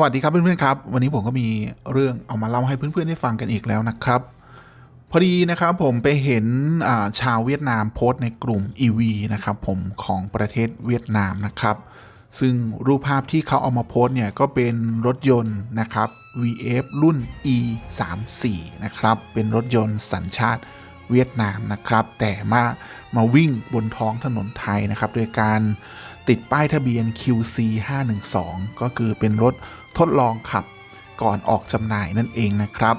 สวัสดีครับเพื่อนๆครับ วันนี้ผมก็มีเรื่องเอามาเล่าให้เพื่อนๆได้ฟังกันอีกแล้วนะครับ พอดีนะครับผมไปเห็นาชาวเวียดนามโพสต์ในกลุ่ม EV นะครับผมของประเทศเวียดนามนะครับ ซึ่งรูปภาพที่เขาเอามาโพสต์เนี่ยก็เป็นรถยนต์นะครับ VF รุ่น E 3 4 นะครับเป็นรถยนต์สัญชาติเวียดนามนะครับ แต่มามาวิ่งบนท้องถนนไทยนะครับ โดยการติดป้ายทะเบียน QC 512ก็คือเป็นรถ ทดลองขับก่อนออกจำหน่ายนั่นเองนะครับ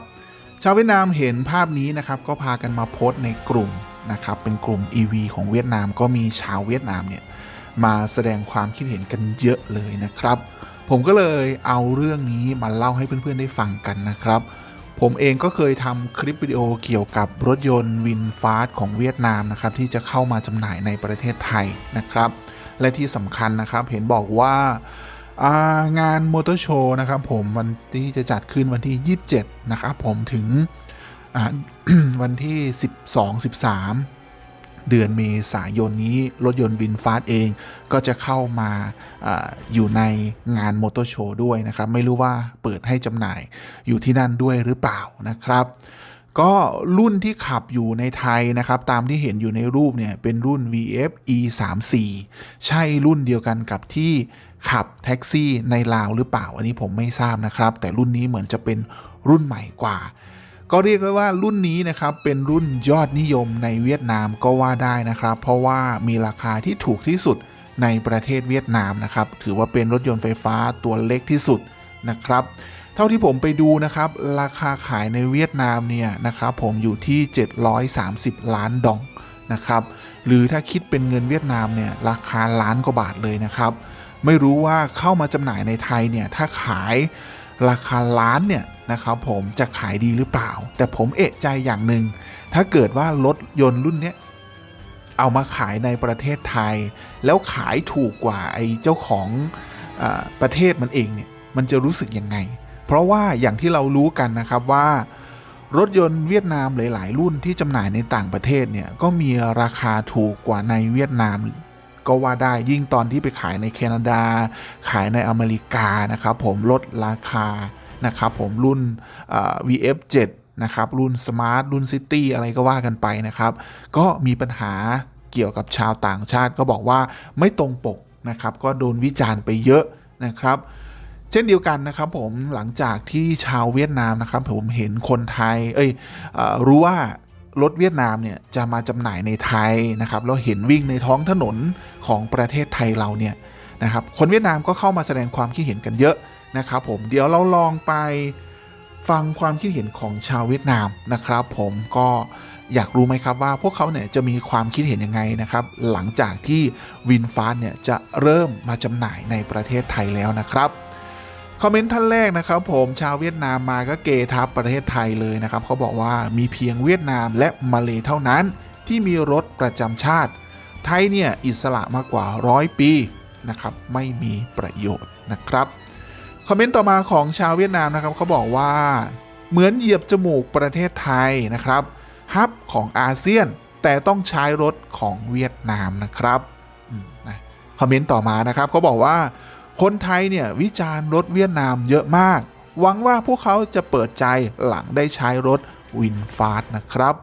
ชาวเวียดนามเห็นภาพนี้นะครับก็พากันมาโพสต์ในกลุ่มนะครับเป็นกลุ่ม EV ของเวียดนามก็มีชาวเวียดนามเนี่ยมาแสดงความคิดเห็นกันเยอะเลยนะครับ ผมก็เลยเอาเรื่องนี้มาเล่าให้เพื่อนๆได้ฟังกันนะครับ ผมเองก็เคยทำคลิปวิดีโอเกี่ยวกับรถยนต์วินฟาสของเวียดนามนะครับที่จะเข้ามาจำหน่ายในประเทศไทยนะครับ และที่สำคัญนะครับเห็นบอกว่าอ่า งานมอเตอร์โชว์นะครับผมวันที่จะจัดขึ้นวันที่ 27 นะครับผมถึงวันที่ 12 13 เดือนเมษายนนี้ รถยนต์วินฟาสเองก็จะเข้ามาอาอยู่ในงานมอเตอร์โชว์ด้วยนะครับ ไม่รู้ว่าเปิดให้จำหน่ายอยู่ที่นั่นด้วยหรือเปล่านะครับ ก็รุ่นที่ขับอยู่ในไทยนะครับ ตามที่เห็นอยู่ในรูปเนี่ย เป็นรุ่น VF E 3 4 ใช่รุ่นเดียวกันกับที่ ขับแท็กซี่ในลาวหรือเปล่า อันนี้ผมไม่ทราบนะครับ แต่รุ่นนี้เหมือนจะเป็นรุ่นใหม่กว่า ก็เรียกได้ว่ารุ่นนี้นะครับเป็นรุ่นยอดนิยมในเวียดนามก็ว่าได้นะครับ เพราะว่ามีราคาที่ถูกที่สุดในประเทศเวียดนามนะครับ ถือว่าเป็นรถยนต์ไฟฟ้าตัวเล็กที่สุดนะครับ เท่าที่ผมไปดูนะครับ ราคาขายในเวียดนามเนี่ยนะครับ ผมอยู่ที่ 730 ล้านดองนะครับ หรือถ้าคิดเป็นเงินเวียดนามเนี่ยราคาล้านกว่าบาทเลยนะครับ ไม่รู้ว่าเข้ามาจำหน่ายในไทยเนี่ยถ้าขายราคาล้านเนี่ยนะครับผมจะขายดีหรือเปล่า แต่ผมเอะใจอย่างหนึ่งถ้าเกิดว่ารถยนต์รุ่นเนี้ยเอามาขายในประเทศไทย แล้วขายถูกกว่าไอ้เจ้าของอประเทศมันเองเนี่ยมันจะรู้สึกยังไง เพราะว่าอย่างที่เรารู้กันนะครับว่ารถยนต์เวียดนามหลาย ๆ รุ่นที่จำหน่ายในต่างประเทศเนี่ยก็มีราคาถูกกว่าในเวียดนาม ก็ว่าได้ยิ่งตอนที่ไปขายในแคนาดา ขายในอเมริกานะครับผมลดราคานะครับผมรุ่นอ่า VF7 นะครับรุ่น Smart รุ่น City อะไรก็ว่ากันไปนะครับ ก็มีปัญหาเกี่ยวกับชาวต่างชาติก็บอกว่าไม่ตรงปกนะครับ ก็โดนวิจารณ์ไปเยอะนะครับ เช่นเดียวกันนะครับผมหลังจากที่ชาวเวียดนามนะครับผมเห็นคนไทย เอ้ยอรู้ว่า รถเวียดนามเนี่ยจะมาจำหน่ายในไทยนะครับแล้วเห็นวิ่งในท้องถนนของประเทศไทยเราเนี่ยนะครับคนเวียดนามก็เข้ามาแสดงความคิดเห็นกันเยอะนะครับผมเดี๋ยวเราลองไปฟังความคิดเห็นของชาวเวียดนามนะครับ ผมก็อยากรู้ไหมครับว่าพวกเขาเนี่ยจะมีความคิดเห็นยังไงนะครับ หลังจากที่วินฟาสเนี่ยจะเริ่มมาจำหน่ายในประเทศไทยแล้วนะครับ คอมเมนต์ท่านแรกนะครับผมชาวเวียดนามมาก็เกทับประเทศไทยเลยนะครับเขาบอกว่ามีเพียงเวียดนามและมาเลเท่านั้น ที่มีรถประจำชาติ ไทยเนี่ยอิสระมากกว่าร้อยปีนะครับไม่มีประโยชน์นะครับคอมเมนต์ต่อมาของชาวเวียดนามนะครับเขาบอกว่าเหมือนเหยียบจมูกประเทศไทยนะครับฮับของอาเซียนแต่ต้องใช้รถของเวียดนามนะครับคอมเมนต์ต่อมานะครับเขาบอกว่า คนไทยเนี่ยวิจารณ์รถเวียดนามเยอะมาก หวังว่าพวกเขาจะเปิดใจหลังได้ใช้รถวินฟาสนะครับ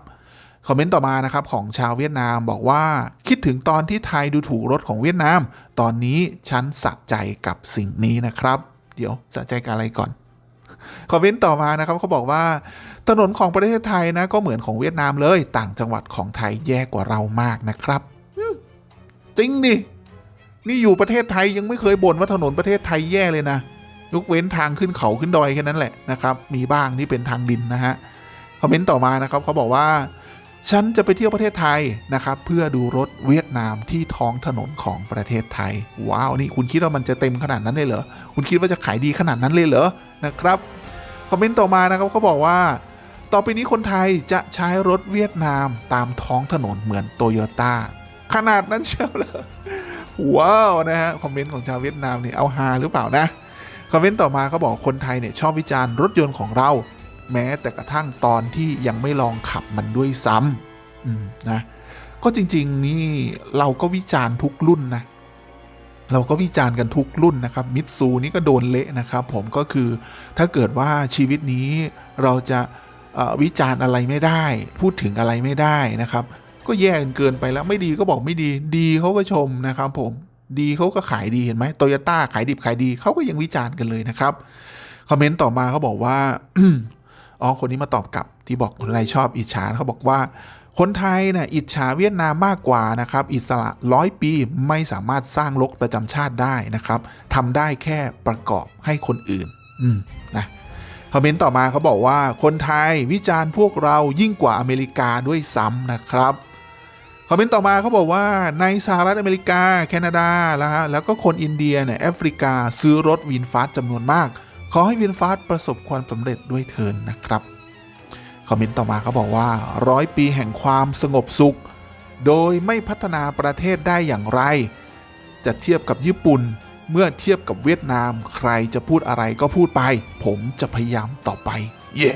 คอมเมนต์ต่อมานะครับของชาวเวียดนามบอกว่า คิดถึงตอนที่ไทยดูถูกรถของเวียดนาม ตอนนี้ฉันสะใจกับสิ่งนี้นะครับ เดี๋ยวสะใจกับอะไรก่อนคอมเมนต์ต่อมานะครับเขาบอกว่า ถนนของประเทศไทยนะก็เหมือนของเวียดนามเลย ต่างจังหวัดของไทยแย่กว่าเรามากนะครับจริงดิ นี่อยู่ประเทศไทยยังไม่เคยบ่นว่าถนนประเทศไทยแย่เลยนะ ยกเว้นทางขึ้นเขาขึ้นดอยแค่นั้นแหละนะครับ มีบ้างที่เป็นทางดินนะฮะ คอมเมนต์ต่อมานะครับเขาบอกว่า ฉันจะไปเที่ยวประเทศไทยนะครับ เพื่อดูรถเวียดนามที่ท้องถนนของประเทศไทย ว้าวนี่คุณคิดว่ามันจะเต็มขนาดนั้นเลยเหรอ คุณคิดว่าจะขายดีขนาดนั้นเลยเหรอนะครับ คอมเมนต์ต่อมานะครับเขาบอกว่าต่อไปนี้คนไทยจะใช้รถเวียดนามตามท้องถนนเหมือนโตโยต้าขนาดนั้นเชียวเหรอ ว้าวนะฮะคอมเมนต์ของชาวเวียดนามนี่เอาฮาหรือเปล่านะคอมเมนต์ต่อมาเขาบอกคนไทยเนี่ยชอบวิจารณ์รถยนต์ของเรา แม้แต่กระทั่งตอนที่ยังไม่ลองขับมันด้วยซ้ำนะก็จริง ๆ นี่เราก็วิจารณ์ทุกรุ่นนะเราก็วิจารณ์กันทุกรุ่นนะครับมิตซูนี่ก็โดนเละนะครับ ผมก็คือถ้าเกิดว่าชีวิตนี้เราจะวิจารณ์อะไรไม่ได้ พูดถึงอะไรไม่ได้นะครับ ก็แย่กันเกินไปแล้วไม่ดีก็บอกไม่ดีดีเขาก็ชมนะครับผมดีเขาก็ขายดีเห็นไหมโตโยต้าขายดิบขายดีเขาก็ยังวิจารณ์กันเลยนะครับคอมเมนต์ต่อมาเขาบอกว่าอ๋อคนนี้มาตอบกลับที่บอกคนไทยชอบอิจฉาเขาบอกว่า คนไทยเนี่ยอิจฉาเวียดนามมากกว่านะครับ อิสระร้อยปีไม่สามารถสร้างรกประจำชาติได้นะครับทำได้แค่ประกอบให้คนอื่น อืมนะคอมเมนต์ต่อมาเขาบอกว่าคนไทยวิจารณ์พวกเรายิ่งกว่าอเมริกาด้วยซ้ำนะครับ คอมเมนต์ต่อมาเขาบอกว่าในสหรัฐอเมริกา แคนาดาแล้วฮะแล้วก็คนอินเดียเนี่ยแอฟริกาซื้อรถวินฟาสจำนวนมาก ขอให้วินฟาสประสบความสำเร็จด้วยเทินนะครับคอมเมนต์ต่อมาเขาบอกว่าร้อยปีแห่งความสงบสุข โดยไม่พัฒนาประเทศได้อย่างไร จะเทียบกับญี่ปุ่น เมื่อเทียบกับเวียดนาม ใครจะพูดอะไรก็พูดไป ผมจะพยายามต่อไป เย่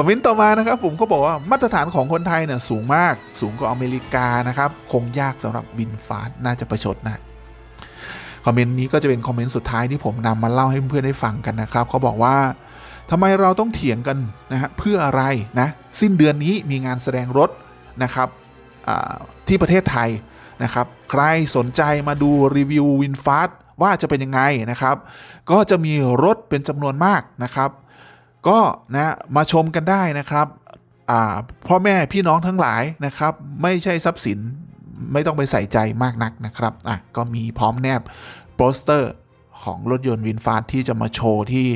คอมเมนต์ต่อมานะครับผมก็บอกว่ามาตรฐานของคนไทยเนี่ยสูงมาก สูงกว่าอเมริกานะครับคงยากสำหรับวินฟาสน่าจะประชดนะคอมเมนต์นี้ก็จะเป็นคอมเมนต์สุดท้ายที่ผมนำมาเล่าให้เพื่อนได้ฟังกันนะครับเขาบอกว่าทำไมเราต้องเถียงกันนะฮะเพื่ออะไรนะสิ้นเดือนนี้มีงานแสดงรถนะครับที่ประเทศไทยนะครับ ใครสนใจมาดูรีวิววินฟาสว่าจะเป็นยังไงนะครับ ก็จะมีรถเป็นจำนวนมากนะครับ ก็นะมาชมกันได้นะครับพ่อแม่พี่น้องทั้งหลายนะครับ ไม่ใช่ทรัพย์สินไม่ต้องไปใส่ใจมากนักนะครับอะก็มีพร้อมแนบโปสเตอร์ของรถยนต์วินฟาสที่จะมาโชว์ที่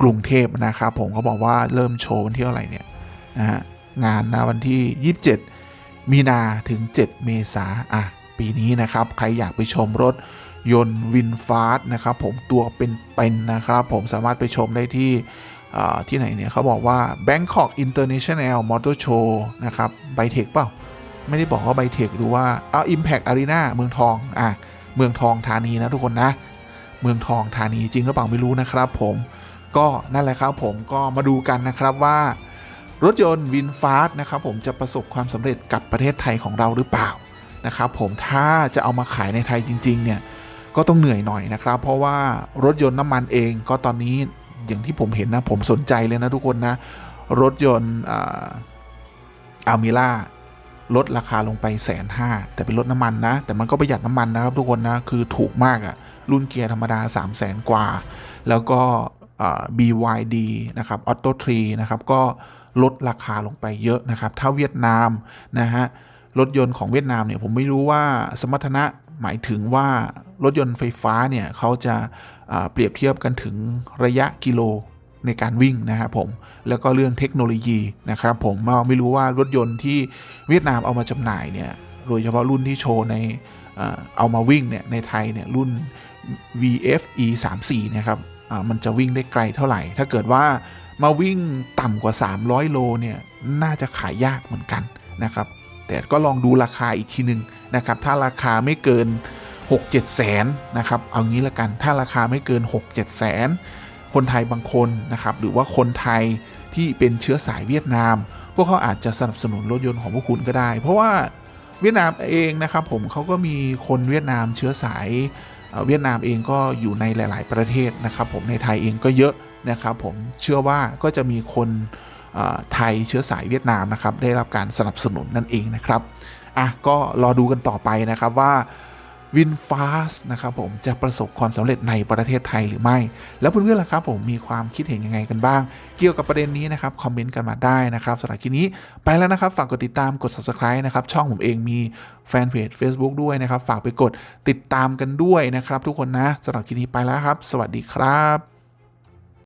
กรุงเทพนะครับ ผมเขาบอกว่าเริ่มโชว์วันที่เท่าไหร่เนี่ยนะฮะงานนะวันที่ 27 มีนาถึง 7 เมษาอะปีนี้นะครับ ใครอยากไปชมรถยนต์วินฟาสนะครับ ผมตัวเป็นๆนะครับ ผมสามารถไปชมได้ที่ ที่ไหนเนี่ยเขาบอกว่า Bangkok International Motor Show นะครับไบเทคเปล่า ไม่ได้บอกว่าไบเทคหรือว่าเอา Impact Arena เมืองทองอะเมืองทองธานีนะทุกคนนะ เมืองทองธานีจริงหรือเปล่าไม่รู้นะครับผมก็นั่นแหละครับผมก็มาดูกันนะครับว่ารถยนต์วินฟาสนะครับผมจะประสบความสำเร็จกับประเทศไทยของเราหรือเปล่านะครับผมถ้าจะเอามาขายในไทยจริง ๆ เนี่ย ก็ต้องเหนื่อยหน่อยนะครับ เพราะว่ารถยนต์น้ำมันเองก็ตอนนี้ อย่างที่ผมเห็นนะ ผมสนใจเลยนะทุกคนนะ รถยนต์อัลมิล่าลดราคาลงไปแสนห้าแต่เป็นรถน้ำมันนะ แต่มันก็ประหยัดน้ำมันนะครับทุกคนนะ คือถูกมากอะรุ่นเกียร์ธรรมดา 3 0 0แสนกว่า แล้วก็อ่า BYD นะครับ Auto 3นะครับ ก็ลดราคาลงไปเยอะนะครับ ถ้าเวียดนามนะฮะ รถยนต์ของเวียดนามเนี่ยผมไม่รู้ว่าสมรรถนะ หมายถึงว่ารถยนต์ไฟฟ้าเนี่ยเขาจะเปรียบเทียบกันถึงระยะกิโลในการวิ่งนะครับผม แล้วก็เรื่องเทคโนโลยีนะครับผมไม่รู้ว่ารถยนต์ที่เวียดนามเอามาจำหน่ายเนี่ยโดยเฉพาะรุ่นที่โชว์ในเอามาวิ่งเนี่ยในไทยเนี่ยรุ่น VFE 3 4นะครับมันจะวิ่งได้ไกลเท่าไหร่ ถ้าเกิดว่ามาวิ่งต่ำกว่า 300 โลเนี่ยน่าจะขายยากเหมือนกันนะครับ แต่ก็ลองดูราคาอีกทีหนึ่ง นะครับ ถ้าราคาไม่เกิน 6 7แสนนะครับ เอางี้ละกัน ถ้าราคาไม่เกิน 6 7แสน คนไทยบางคนนะครับ หรือว่าคนไทยที่เป็นเชื้อสายเวียดนาม พวกเขาอาจจะสนับสนุนรถยนต์ของพวกคุณก็ได้ เพราะว่าเวียดนามเองนะครับผมเขาก็มีคนเวียดนามเชื้อสายเวียดนามเองก็อยู่ในหลาย ๆ ประเทศนะครับ ผมในไทยเองก็เยอะนะครับผมเชื่อว่าก็จะมีคนไทยเชื้อสายเวียดนามนะครับได้รับการสนับสนุนนั่นเองนะครับ อะก็รอดูกันต่อไปนะครับว่าวินฟาสนะครับผมจะประสบความสำเร็จในประเทศไทยหรือไม่ แล้วเพื่อนๆล่ะครับผมมีความคิดเห็นยังไงกันบ้าง เกี่ยวกับประเด็นนี้นะครับ คอมเมนต์กันมาได้นะครับสำหรับคลิปนี้ไปแล้วนะครับ ฝากกดติดตามกด subscribe นะครับ ช่องผมเองมีแฟนเพจ Facebook ด้วยนะครับ ฝากไปกดติดตามกันด้วยนะครับ ทุกคนนะสำหรับคลิปนี้ไปแล้วครับ สวัสดีครับ